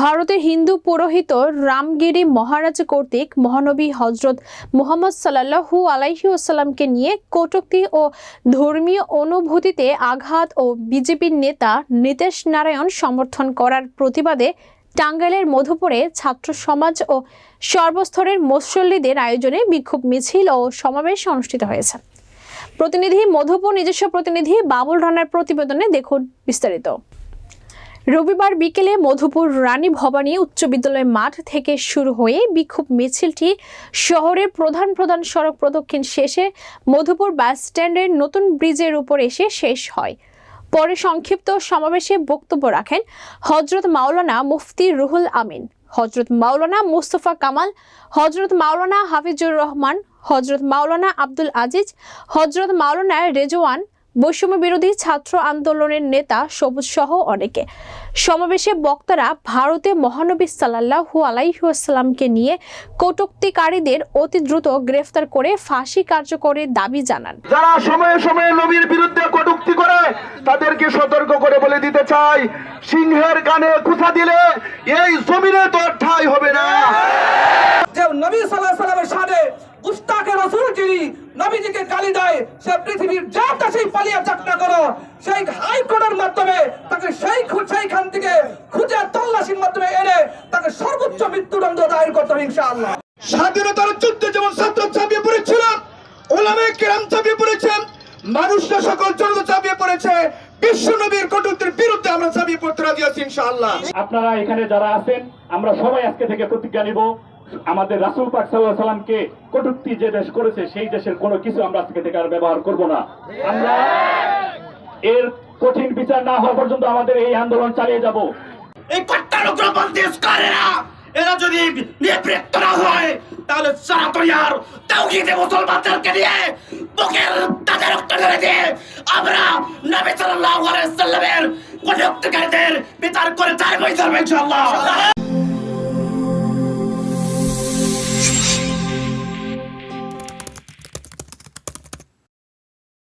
ভারতের হিন্দু পুরোহিত রামগিরি মহারাজ কর্তৃক মহানবী হজরত মুহাম্মদ সাল্লাহু আলাইহি ওসাল্লামকে নিয়ে কটুক্তি ও ধর্মীয় অনুভূতিতে আঘাত ও বিজেপির নেতা নীতিশ নারায়ণ সমর্থন করার প্রতিবাদে টাঙ্গাইলের মধুপুরে ছাত্র সমাজ ও সর্বস্তরের মুসল্লিদের আয়োজনে বিক্ষোভ মিছিল ও সমাবেশ অনুষ্ঠিত হয়েছে। প্রতিনিধি মধুপুর নিজস্ব প্রতিনিধি বাবুল রানার প্রতিবেদনে দেখুন বিস্তারিত। রবিবার বিকেলে মধুপুর রানী ভবানী উচ্চ বিদ্যালয় মাঠ থেকে শুরু হয়ে বিক্ষোভ মিছিলটি শহরের প্রধান প্রধান সড়ক প্রদক্ষিণ শেষে মধুপুর বাস স্ট্যান্ডের নতুন ব্রিজের উপর এসে শেষ হয়। পরে সংক্ষিপ্ত সমাবেশে বক্তব্য রাখেন হজরত মাওলানা মুফতি রুহুল আমিন হজরত মাওলানা মুস্তফা কামাল হজরত মাওলানা হাফিজুর রহমান হজরত মাওলানা আব্দুল আজিজ হজরত মাওলানা রেজওয়ান বৈষম্য বিরোধী ছাত্র আন্দোলনের নেতা সবুজ সহ অনেকে। সমাবেশে বক্তারা ভারতে মহানবী সাল্লাহু আলাইসাল্লামকে নিয়ে কটুক্তিকারীদের অতি দ্রুত গ্রেফতার করে ফাঁসি কার্যকরের দাবি জানান। যারা সময়ে সময়ে নবীর বিরুদ্ধে কটুক্তি করে তাদেরকে সতর্ক করে বলে দিতে চাই সিংহের কানে কুচা দিলে এই জমিনে তো আর ঠাঁই হবে না। যে নবী সাল্লাহ সাল্লামের সাথে উস্তাকে রসুল যিনি নবীজিকে গালি দেয় সে পৃথিবীর যা কাছেই পালিয়ে যাক না করো। সেই হাইকোর্টের মাধ্যমে তাকে সেই সেইখান থেকে খুঁজে তল্লাশির মাধ্যমে এনে তাকে সর্বোচ্চ মৃত্যুদণ্ড দায়ের করতে হবে ইনশাআল্লাহ। স্বাধীনতার যুদ্ধে যেমন ছাত্র চাপিয়ে পড়েছিল ওলামে কেরাম চাপিয়ে পড়েছেন মানুষরা সকল জনতা চাপিয়ে পড়েছে বিশ্ব নবীর কটুক্তির বিরুদ্ধে আমরা চাপিয়ে পড়তে রাজি আছি ইনশাআল্লাহ। আপনারা এখানে যারা আছেন আমরা সবাই আজকে থেকে প্রতিজ্ঞা নিব আমাদের রাসুল পাক সাল্লাহ সাল্লামকে কটূক্তি যে দেশ করেছে, সেই দেশের কোনো কিছু আমরা আজকে থেকে আর ব্যবহার করব না। আমরা এর কঠিন বিচার না হওয়া পর্যন্ত আমাদের এই আন্দোলন চালিয়ে যাব। এই কট্টারুগ্রপন্থী স্কোয়ারেরা এরা যদি নিবৃত্ত না হয়, তাহলে সারাতরিয়ার তাওহিদে মুসলমানদেরকে নিয়ে বুকের তাদের রক্ত ধরে দিয়ে আমরা নবী সাল্লাল্লাহু আলাইহি সাল্লামের কটুক্তিকারীদের বিচার করে তার ধরবো ইনশাআল্লাহ।